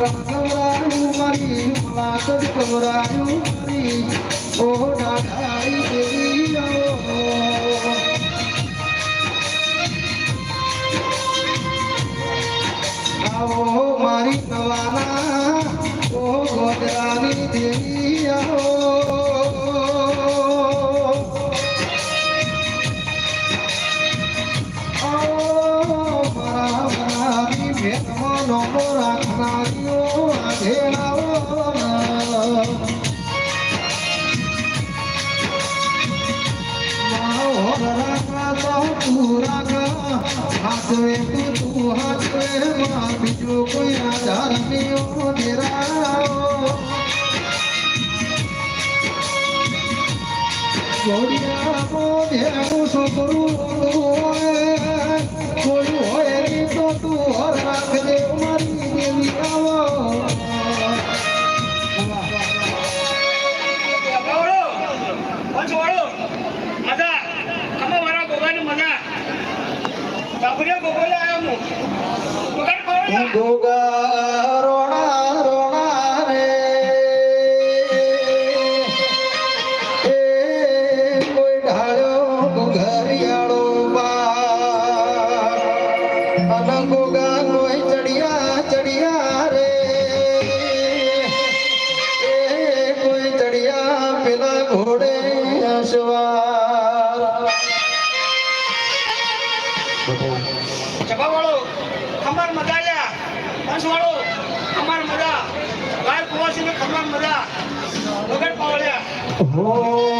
કમ ગવરાયું મારી માત જ ગવરાયું મારી ઓ નાગાઈ દેવી ઓ આવો મારી નવાના ઓ ગોદરાની દેવી આવો મારા મારી ભેટમાં નમો રાખનારી হাতে তু হাতে মা বিজো কই আধার নিও নেরা গড়িয়া মনে মুসো করু Um, dois, વાળો અમાર મજા ગાય કુવાસી ને ખમણ મજા વગર પાવળ્યા.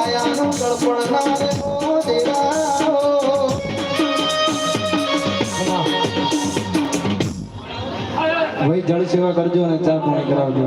માયાનું ભાઈ જળ સેવા કરજો અને ચા પાણી કરાવજો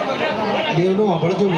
દેવનું સાંભળતું